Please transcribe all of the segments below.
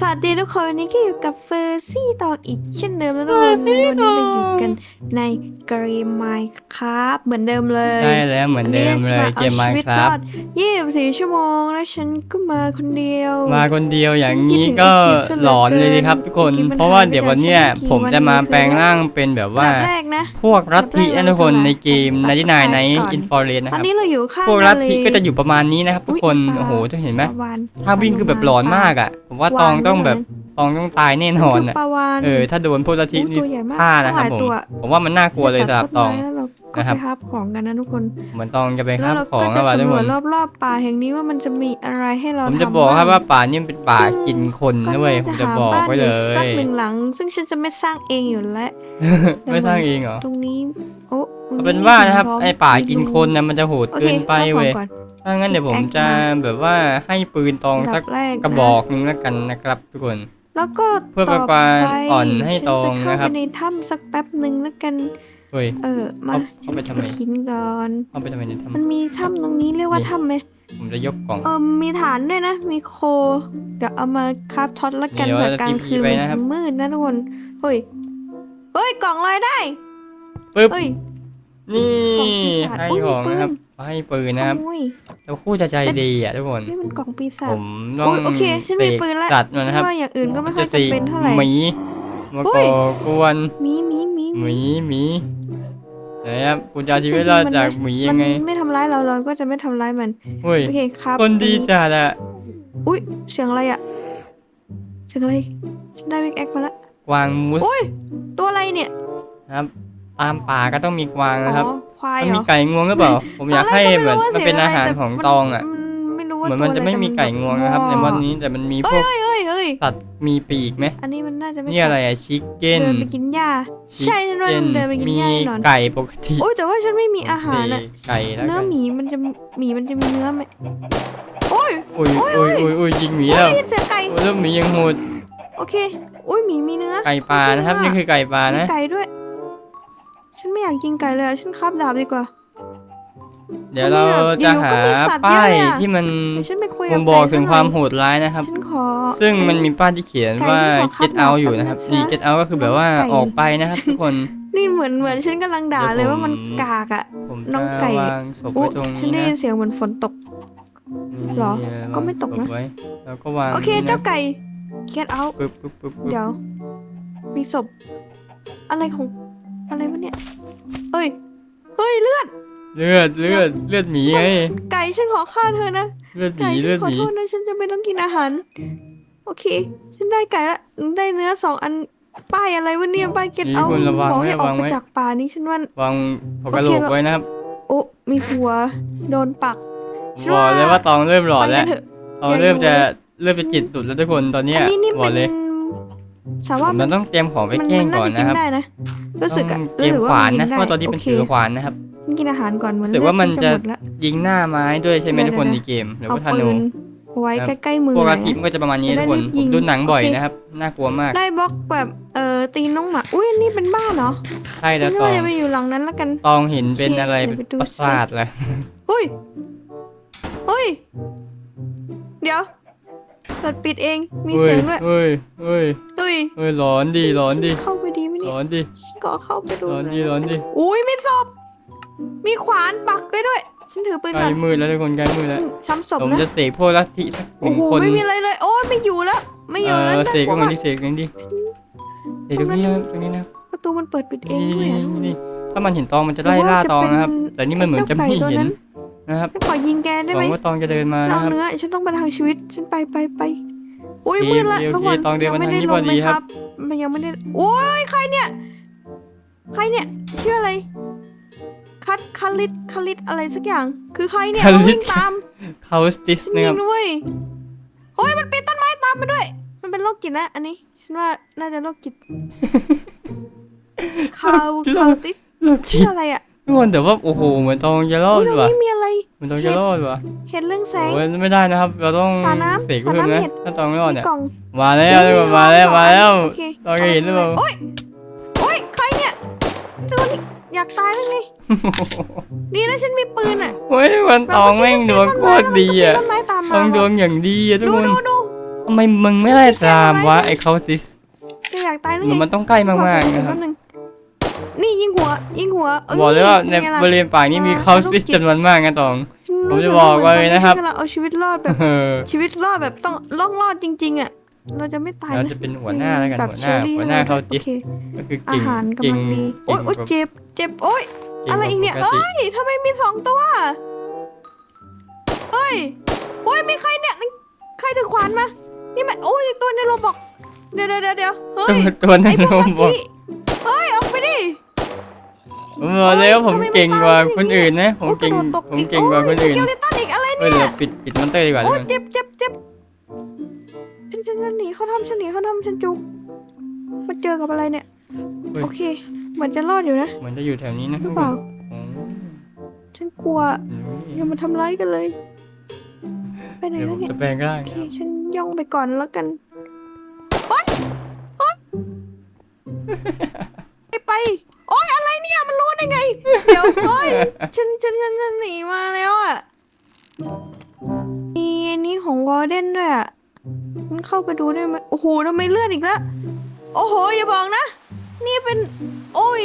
สวัสดีทุกคนวันนี้ก็อยู่กับเฟอร์ซี่ต่ออีกเช่นเดิมแล้วทุกคนวันนี้เราอยู่กันในเกมไมค์ครับเหมือนเดิมเลยใช่แล้วเหมือนเดิมเลยเกมมาชีวิตครับอด24ชั่วโมงแล้วฉันก็มาคนเดียว มาคนเดียวอย่างนี้คิดถึงก็ไอ้คิดซะเหลือหลอนเลยดีครับทุกคนเกินเพราะว่าเดี๋ยววันเนี้ยเมื่อกี้ผมจะมาแปลงร่างเป็นแบบว่าอันดับแรกนะพวกรัฐทินะทุกคนในเกมตัดนาฬินายในก่อนอินฟอร์เรนนะตคอนรับนี้เราอยู่ข้างพวกรัฐทะเลทิก็จะอยู่ประมาณนี้นะครับทุกคนอุ๊ยปลาโอ้โหจะเห็นไหมปลาวานถ้าวิ่งคือแบบหลอนมากอะผมว่าตองต้องแบบตองต้องตายแน่นอนคืออะ ปลาวาน เออ ถ้าโดนพวกรัฐทิอุ๊ยนี่ตัวใหญ่มากฆ่านะครับหลายผมตัว ผมว่ามันน่ากลัวเลยสำหรับตองตัดต้นไม้แล้วเราก็นะครับ ไปทับของกันนะทุกคน เหมือนตองจะไปแล้ฆ่าวเราของก็จะแล้วว่ะทุกสำรควจนรอบๆป่าแห่งนี้ว่ามันจะมีอะไรให้เราผมทำจะบอกครับงว่าป่านี่มันเป็นป่ากินคนก็นะเว้ยผมน่าจะหาบอกบ้านไว้เลอยู่สักย หนึ่งหลัง ซึ่งฉันจะไม่สร้างเองอยู่แล้ว ไม่สร้างเองเหรอ ตรงนี้ โอ้ตรง เอาเป็นว่านะครับมีไอ้ป่ากินคนนะมันจะโหดโอเคเกินไปอาของเว้ยก่อนถ้างั้นเดี๋ยวผมแอคจะมาแบบว่าให้ปืนตองอันสัดักบแรกกระบอกหนึ่งแล้วกันนะครับทุกคนแล้วก็เพื่อต่เป็นการไปอ่อนให้ตองฉัจเข้านะครับไปในถ้ำสักแป๊บหนึ่งแล้วกันเฮ้ยเออมาเอาเอาไปทำไมหินก่อนเอาไปทำไมเนี่ยทมันมีถ้ำตรงนี้เรียกว่านี่ถ้ำไหมำผมจะยกกล่องเออมีฐานด้วยนะ มีโค เดี๋ยวเอามาคราฟท็อตละกันเดี๋ยวเผื่อเราจะกลาง TP คืนไปมันนะครัจะบมืดนะทุกคนเฮ้ยเฮ้ยกล่องลอยได้ปึ๊บเฮ้ย นี่กล่องปีศาจให้อุ๊ยของมีปืน นะครับให้ปืนนะครับขโมย แล้วคู่จะใจดีอะทุกคนนี่มันกล่องปีศาผจมต้องอุ๊ยโอเคฉันมีปืนแล้วสัตว์มานะครับว่าอย่างอื่นก็ไม่ค่อยจะจำเป็นเท่าไหร่ หมีมาอุ๊ก่ยอกวนมีมีมีหมีหมีนะครับคุณจะเอาชีวิตรอดจากหมียังไงมันไม่ทำร้ายเราเราก็จะไม่ทำร้ายมันเฮ้ยโอเคครับคนดีอัจัดอะอุ้ยเสียงอะไรอะเสียงอะไรฉันได้วิกแอคมาแล้วกวางมูสอุ้ยตัวอะไรเนี่ยนะครับ ตามป่าก็ต้องมีกวางนะครับอ๋อควายมันเหรมีอไก่งวงหรือเปล่า ผมอยากให้ตเหมือนแรมันก็เป็นไรู้ว่อาหารสียของแต่ตองอะ มันไม่รู้ว่าเหมือนมันจะไม่มีไก่งวงนะครับ ในวันนี้แต่มันมีพวกเฮ้ยเฮ้ยเฮ้ยสัตว์มีปีกไหมอันนี้มันน่าจะไม่นี่อะไรอะชิคเก้นเดินไปกินหญ้าชิคใช่ฉันว่าเก้นมันเดินไปกินมีหญ้าแน่นอนไก่ปกติโอ้ยแต่ว่าฉันไม่มีอาหารอะโเคไก่แล้วเนื้อกันหมีมันจะหมีมันจะมีเนื้อไหมโอ้ยอุ้ยโอ้อุ้ยยอุ้ยอุ้ยยิงหมีโอ้ยแล้วได้ยินเสียงไก่โอ้ยแล้วหมียังโหดโอเคโอ้ยหมีมีเนื้อไก่ปลานะครับโอเคนี่คือไก่ปลามีนะ ไก่ด้วย ฉันไม่อยากยิงไก่เลยอะฉันคาบดาบดีกว่า เดี๋ยวเราอยู่ๆจะหาก็มีสัตว์ป้ายเยอะเลยอะที่มันเดี๋ยวฉันไปคุยบ่กับงบอกไก่ถึงซะหน่อยความโหดร้ายนะครับ ฉันขอ ซึ่งมันมีป้ายที่เขียนว่า ไก่ที่บอก get out อยู่ครับนะครับนะนี่ get out ก็คือแบบว่าไก่ ออกไปนะครับ ทุกคน นี่เหมือนเหมือนฉันกำลังด่าเดี๋เลยยวผม ว่ามันกากอะ ผมน้องไก่จะวางศพอุ๊ไว้ตรงฉันนี้ได้ยินะนเสียงเหมือนฝนตกนี่เหรอวางก็ไม่ตกนะศพไว้แล้วก็วางโอเคนี่นะเจ้าไก่ get out ปึ๊บปึ๊บปึ๊บปึ๊บเดี๋ยว มีศพ อะไรของ อะไรวะเนี่ยเอ้ยเฮ้ยเลือด เลือดเลือดเลือดหมีไงไก่ฉันขอฆ่าเธอนะเลือดหไก่มีฉัเลือนดขอหมีโทษนะฉันจะไม่ต้องกินอาหาร โอเค ฉันได้ไก่ละได้เนื้อสองอันป้ายอะไรวะเนี่ยป้าย get นี่ out คุณระวังบอกไว้ให้ออกวางไปไว้จากป่านี้ฉันว่า วางหัวกะโหลกโอเค ไว้นะครับโอ้มีหัวโดนปัก ฉันบอกว่าเลยว่าตองเริ่มหลอนไปแล้วกัเถอะ ตองอย่าเริ่มอยู่จะเริ่มจะจิตตุดแล้วทุกคนตอนเนี้ยอันนี้นี่บอเป็กนเลย สาผว่ามมันต้องเตรียมของไปมันแกล้งมันน่าก่อนจะกินะนครับ ได้นะ รู้สึกอะต้องเตรียมรู้สึกขวานมันะกิเพราะตอนนี้โเป็นถือขวานนะครับฉันกินอาหารก่อนเหมือนรู้สึกว่ามันเลือดจะฉัหมดละ ยิงหน้าไม้ด้วยใช่ไหมเดี๋ยวทุกคนเดี๋ในยวเกม หรือเอาว่าธปืนูนไว้ครับใกล้ๆมือพวกหน่อาอยทิตนะ ก็จะประมาณนี้จะได้ทุกคนรีบผยิมงดูหนังบ่อยโอเค นะครับ น่ากลัวมากได้บล็อกแบบเอ่อตีนน้องหมาอุ้ยอันนี่เป็นบ้านเหรอใช่ฉัแล้นวตอว่างจะไปอยู่หลังนั้นละกัน ตองเห็นเป็นอะไรโอเคเดี๋ยวไปดู ประสาทเลยเฮ้ยเฮ้ย เดี๋ยวเปิดปิดเองมีเฮ้เสียยงด้วยเฮ้ยเฮ้ยเฮ้ยเฮ้ยร้อนดิร้อนดิฉัเข้าไป ดีไหมเนี่ยร้อนดิ ก็เข้าไปดูร้อนดิร้อนดิ อุ้ยมีศพมีขวานปักไว้ด้วย ฉันถือปืนใกล้มามืดแล้วทุกคนใกล้มืดแล้วซ้ำศพผมนะจะเสกพวกลัทธิสักหโอ้นึ่งโหคนไม่มีอะไรเลย โอ้ยไม่อยู่แล้ว ไม่อยู่แล้วเอเสกเพตรราะงว่านี้เสกตรงนี้ดิเสกตรงนี้นะตรงนี้นะประตูมันเปิดปิดเองด้วยนี่อะ นี่นี่ถ้ามันเห็นตองมันจะไล่ล่าตองนะครับ แต่นี่มันเหมือนจะไม่เห็นนะครับฉันขอยิงแกได้หไหมวังว่าตองจะเดินมาเรานะครับ เนื้อ ฉันต้องไปทางชีวิต ฉันไปไปไป อุ้ยโอเคมืดละโอเคทุกคนตองเดินมายังไม่ทางได้นี้ลพองดีไหมคครัรับบมันยังไม่ได้โอ้ยใครเนี่ย ใครเนี่ยชื่ออะไรคัดคาลิตคาลิตอะไรสักอย่าง คือใครเนี่ยคาลิเราตวิ่งตามเขาสติสฉันนะยิครับงด้วยโอ้ยมันปีนต้นไม้ตามมาด้วย มันเป็นโรคจิตนะอันนี้ฉันว่าน่าจะโรคจิตคาวคาวติสเลิกคิชื่ดออะไรอะ ทุกคนแต่ว่าโอ้โหเหมือนตองจะรออุ๊ดยตรงว่ะนี้มีอะไร เหมือนตองจะรอดว่ะเห็นเรื่องแสง โอ้ยไม่ได้นะครับ เราต้องสาน้ำเสกเพิ่มสาน้ำนะเห็ด ถ้าตองไม่รอดมีเนี่ยกล่องมาแล้วทุกคนมาแล้วมาแล้ว โอเคตองจะเห็นหรือเปล่า โอ้ยโอ้ยใครเนี่ยตัวนี้อยากตายไหมไงดีนะฉันมีปืนอะเฮ้ยมันตองแม่งดวงโคตรดีอะต้นไม้ตามตมาองดวงอย่างดีอะทุกดูคนดูดูทำไมมึงไม่ไล่ตามวะไอ้เขาซิสแกอยากตายหรือเหมือนไงมันต้องใกล้มากๆนะครับ แป๊ง นี่ยิงหัว ยิงหัวบอกเลยว่าในป็ไงล่ะบริเวณปากนี้มีเขาซิสจำนวนมากนะตองฉันผมจะบอกไว้นะครับฉักำลังเอาชีวิตรอดแบบเออชีวิตรอดแบบต้องล่องรอดจริงๆอะเราจะไม่ตายเรานะจะเป็นหัวหน้าแล้วกันแบบหัวหน้าชอรี่หัวหน้าเขาซิสโอเคก็คืออาเก่งหารเก่งกำลังดีโอ๊ยโอ๊ยเก่งเจ็บเจ็บโอ๊ยเก่งอะไรอีกเนี่ยว่าปติเอ้ยทำไมมีสองตัวเฮ้ยโอ้ยมีใครเนี่ยนี่ใครถือขวานมานี่มันโอ้ยตัวในโรบอกเดี๋ยวเดี๋ยวเดี๋ยวเดี๋ยวเฮ้ตัวยตัวนั้ไอนพวกผลัมทบอก ผมบอเลยว่าผมเก่งกว่าคนอื่นนะ ผมเก่งผมเก่งกว่าคนอื่นเกลเลตันอีกอะไรเฮ้ยเนี่เดี๋ยยวปิดปิดมอนเตอร์ดีกว่าโอ้ทุยเจ็บเจ็บเจ็บฉันฉันฉันหนีเขาทำฉันหนีเขาทำฉันจุกมาเจอกับอะไรเนี่ย โอเค เหมือนจะรอดอยู่นะเหมือนจะอยู่แถวนี้นะหรือเปล่า โอ้ฉันกลัวอย่ามาทำร้ายกันเลย ไปไหนเดี๋ยวผแล้วมเนี่ยจะแปลงร่างโอเค ฉันย่องไปก่อนแล้วกันโอ๊ยโอ๊ยไปไป โอ๊ยอะไรเนี่ยมันรู้ได้ไง เดี๋ยวเฮ้ยฉันฉันฉันฉันหนีมาแล้วอะมีอันนี้ของวอร์เดนด้วยอะมันเข้าไปดูได้ไหมโอ้โหทำไมเลือดอีกแล้วโอ้โหอย่าบอกนะ นี่เป็น โอ้ย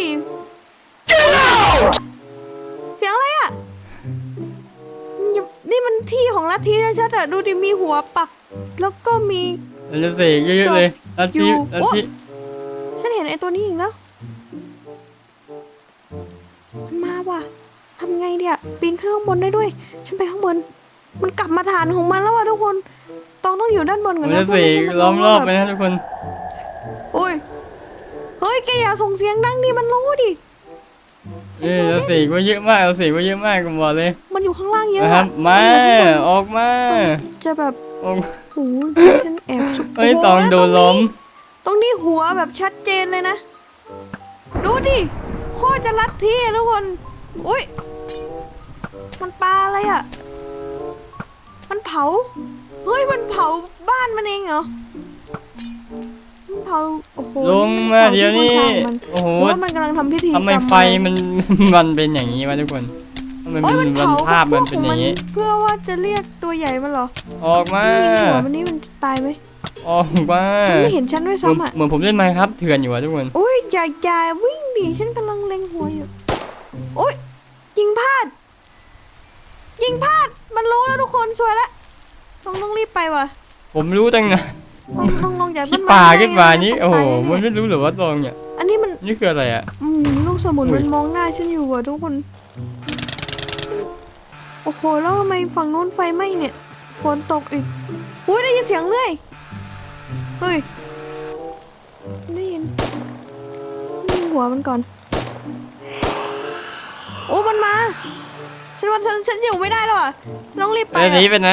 เสียงอะไรอะอย่านี่มันที่ของลัทธิชัดๆอะดูดิมีหัวปัก แล้วก็มีเราจะเสกเยอะๆเลยลัทอยู่ธิลัทธิฉันเห็นไอ้ตัวนี้อีกแล้ว ว่ะทำไงเนี่ยปีนขึ้นข้างบนได้ด้วย ฉันไปข้างบน มันกลับมาฐานของมันแล้วอะทุกคนต้องต้องอยู่ด้านบนผก่อนมนะจะเสกพื่ล้อมรอบไปแบบนะทุกคนโอ้ยเฮ้ยแกอย่าส่งเสียงดังดิมันรู้ดิเออเราเสกไว้เยอะมากเราเสกไว้เยอะมากผมบอกเลย มันอยู่ข้างล่างเยอะนะครับอะมาออกมา จะแบบออกโอ้ยฉันแอบซุกเฮ้ยโโหตองโดนล้มตรงนี้หัวแบบชัดเจนเลยนะ ดูดิโคตรจะรัดที่อะทุกคน อุ้ย มันปลาอะไรอะ มันเผา เฮ้ย มันเผาบ้านมันเองเหรอ มันเผา โอ้โหลงมาผเดี๋ยวนี้ที่บนทางมันโอ้โหเพราะว่ามันกำลังทำพิธีทำไมกรรไฟมัน มันเป็นอย่างนี้วะทุกคนทำไมโอ้มัยนมันมันเผาภาพมันพวกเป็นขอย่างนี้ เพื่อว่าจะเรียกตัวใหญ่มันเหรอ ออกมายิงหัวมันนี่มันตายไหมออกมามันไม่เห็นฉันด้วยเหมือนซ้ำอะ เหมือนผมเล่นไมค์ครับเถื่อนอยู่อะทุกคนโอ้ยอย่าอย่าวิ่งดิฉันกำลังเล็งหัวอยู่ โอ้ย ยิงพลาด ยิงพลาด มันรู้แล้วทุกคนสวยละต้องต้องรีบไปว่ะผมรู้ตั้งนะต้องต้องลงจากต้ที่นไม้ป่าขึ้นมานี่ต้โอ้งโหไปมันแน่ไม่รู้เหรือว่าตองเนี่ยๆอันนี้มัน นี่คืออะไรอะอืมลูกสมุนอุ้ยมันมองหน้าฉันอยู่ว่ะทุกคน โอ้โห แล้วทำไมฝั่งนู้นไฟไหม้เนี่ย ฝนตกอีก อุ้ยได้ยินเสียงเรื่อยเฮ้ย ได้ยินยิงหัวมันก่อนโอ้มันมา ฉันว่าฉันฉันอยู่ไม่ได้แล้วอะต้องรีบไปเดี๋ยวหนีอะไปไหน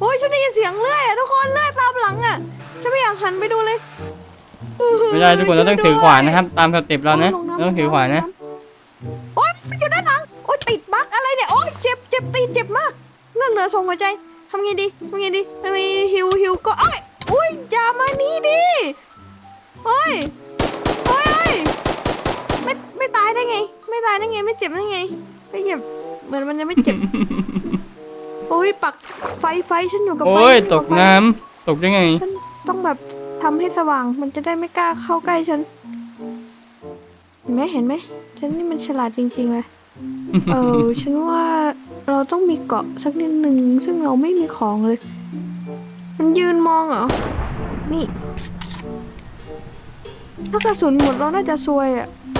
โอ้ยฉันได้ยินเสียงเรื่อยอะทุกคนเรื่อยตามหลังอะ ฉันไม่อยากหันไปดูเลยไม่ได้ทุกคนเราต้องถือขวานนะครับ ตามสเต็ปเรานะลงำเราต้องถือขวานนะ โอ๊ยมันอยู่ด้านหลังโอ๊ยติดบั๊กอะไรเนี่ยโอ๊ยเจ็บเจ็บตีนเจ็บมากเลือดเหลือส่งหัวใจทำไงดีทำไงดีทำไงดีฮิวฮิวก็โอ๊ยอุ้ยอย่ามานี่ดิเฮ้ยเฮ้ยเฮ้ยไม่ไม่ตายได้ไง ไม่ตายได้ไงไม่เจ็บได้ไง ไม่เจ็บเหมือนมันจะไม่เจ็บโอ้ยปักไฟไฟฉันอยู่กับไฟโอ้ยฉันตยู่กบไฟน้ำตกได้ไง ฉันต้องแบบทำให้สว่างมันจะได้ไม่กล้าเข้าใกล้ฉัน เห็นไหมเห็นไหมฉันนี่มันฉลาดจริงๆเลย เออ ฉันว่าเราต้องมีเกาะสักนิดหนึ่งซึ่งเราไม่มีของเลย มันยืนมองเหรอ นี่ ถ้ากระสุนหมดเราน่าจะซวยอะ่ะไ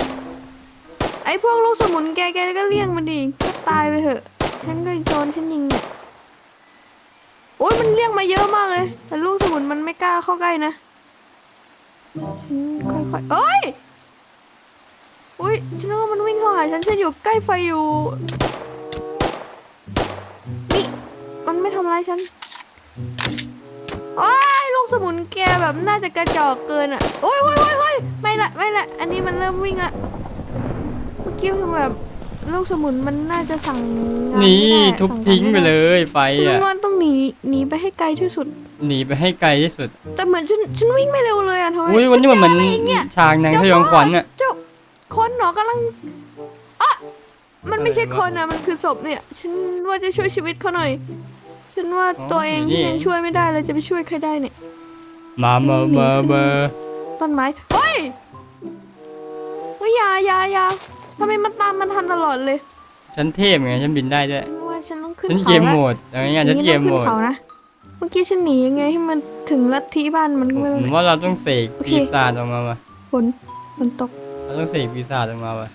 อ้พวกลูกสมุนแกแกก็เลี่ยงมันดีก็ตายไปเถอะฉันก็โดนฉันยิงเนี่ยโอ้ยมันเลี่ยงมาเยอะมากเลย แต่ลูกสมุนมันไม่กล้าเข้าใกล้นะฉันค่อยๆเอ้ยอุ้ยฉันว่ามันวิ่งเข้าหาฉันฉันอยู่ใกล้ไฟอยู่นี่มันไม่ทำร้ายฉันโอ้ยลูกสมุนแกแบบน่าจะกระจอกเกินอะโอ้ยโอ้ยโอ้ยโอ้ยไม่ละไม่ละ อันนี้มันเริ่มวิ่งละ เมื่อกี้คือแบบลูกสมุนมันน่าจะสั่งงานนี่ไม่ได้ทุบสั่งการทิ้งไปม่เลด้ยไฟฉันอะว่าต้องหนีหนีไปให้ไกลที่สุด หนีไปให้ไกลที่สุดแต่เหมือนฉันฉันวิ่งไม่เร็วเลยอะทำไมอุ้ยวันนี้มันเหมือนฉัจอะไรกเนี่ยฉากหนังสยองขวัญอะ เจ้าคนเหรอกำลังอะมันไม่ใช่อะไรวะคนนะมันคือศพเนี่ย ฉันว่าจะช่วยชีวิตเขาหน่อย ฉันว่าอ๋อตัวเองอยู่นี่ ยังช่วยไม่ได้เลยจะไปช่วยใครได้เนี่ย มามามามาต้นไม้เฮ้ยเฮ้ยอยาอยาอยา ทำไมมันตามมันทันตลอดเลยฉันเทพไงฉันบินได้ด้วยฉันว่าฉันต้องขึ้นฉันเขาเกมแล้วโหมดอะไรเงี้ยฉันหเกมโหมต้องดขึ้นเขานะเมื่อกี้ฉันหนียังไงให้มันถึงลัทธิบ้านมันก็ไม่ผรู้มว่าเราต้องเสกโอเค ปีศาจออกมาว่ะฝนฝนตกเราต้องเสกปีศาจออกมาว่ะ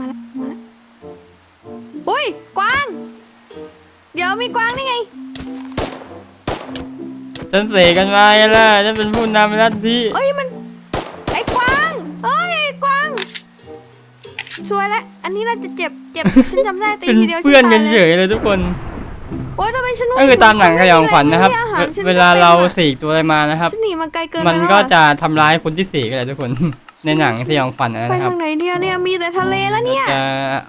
มาแล้วมาแล้วอุ้ยกวาง เดี๋ยวมีกวางนี่ไง ฉันเสกกันมาไงล่ะฉันเป็นผู้นำลัทธิ เอ้ยมัน สวยแล้วอันนี้น่าจะเจ็บเจ็บฉันจำได้ตีเป็นทีเดียวฉัเพื่อนตายกันเฉเลยยเลยทุกคน โอ้ยทำไมฉันว่ก็คือตามหนังขยองขวัญนะครับ ไม่มีอาหารฉันเวลาเราไม่เป็นอะเสกตัวอะไรมานะครับ ฉันหนีมาไกลเกินไปมันแล้วก็อะจะทำร้ายคนที่เสกอะไรทุกคน ในหนังสยองขวัญไปนะครับทางไหนเดียวเนี่ยมีแต่ทะเลแล้วเนี่ยจะ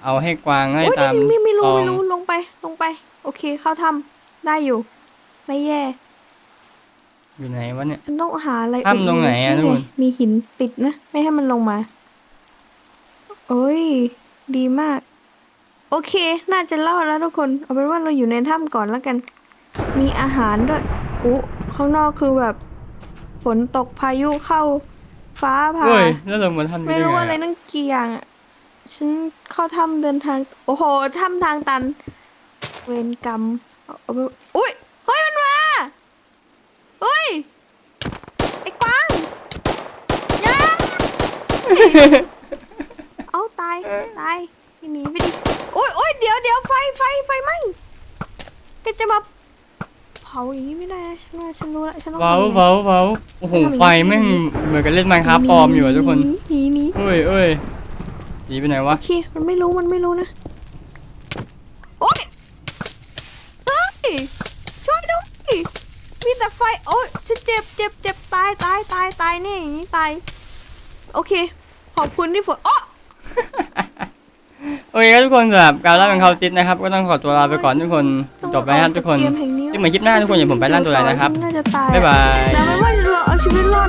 เอาให้กวางให้โอ้ยตามนี่ไม่ไม่รู้ตองไม่รู้ลงไปลงไป โอเคเข้าทำได้อยู่ ไม่แย่อยู่ไหนวะเนี่ย ฉันต้องหาอะไรถ้ำตรงไหนอะไงนู่นมีหินติดนะ ไม่ให้มันลงมา โอ้ย ดีมาก โอเค น่าจะเล่าแล้วทุกคน เอาเป็นว่าเราอยู่ในถ้ำก่อนแล้วกัน มีอาหารด้วยอุ๊ข้างนอกคือแบบฝนตกพายุเข้าฟ้าผ่า เฮ้ยแล้วลงมาทันไม่รู้อะไรด้งนั่งเกียงอะฉันเข้าถ้ำเดินทาง โอ้โหถ้ำทางตัน เวรกรรมเอาเอาไปอุ้ยเฮ้ยมันมาเฮ้ยไอ้กวางอยาเอาตายตายหนีไปดิโอ้ยโอ้ยเดี๋ยวเดี๋ยวไฟไฟไฟไหมแกจะมาเผาอย่างนี้ไม่ได้นะฉันว่าฉันรู้แล้วฉันต้องเผาทำยังไงเผาเผาโอ้โหไฟแม่งเหมือนกับเล่นไมค์ครับปลอมอยู่อะทุกคนหนีหนีเอ้ยเอ้ยหนีไปไหนวะโอเค มันไม่รู้ มันไม่รู้นะ โอ๊ยเฮ้ย ช่วยด้วยมีแต่ไฟ โอ๊ยฉันเจ็บเจ็บเจ็บตาย ตาย ตาย ตายแน่อย่างนี้ ตาย โอเค ขอบคุณที่ฝนอ๋อ โอเคครับทุกคนสำหรับการล่าเป็นเขาติดนะครับ ก็ต้องขอตัวลาไปก่อนทุกคนจบไปนะครับทุกคนเกมแห่งนี้ที่เหมือนคลิปหน้าทุกคนอย่าผมไปล่าตัวอะไรนะครับ น่าจะตายบ๊ายบายแต่ไม่ว่าเราเอาชีวิตรอด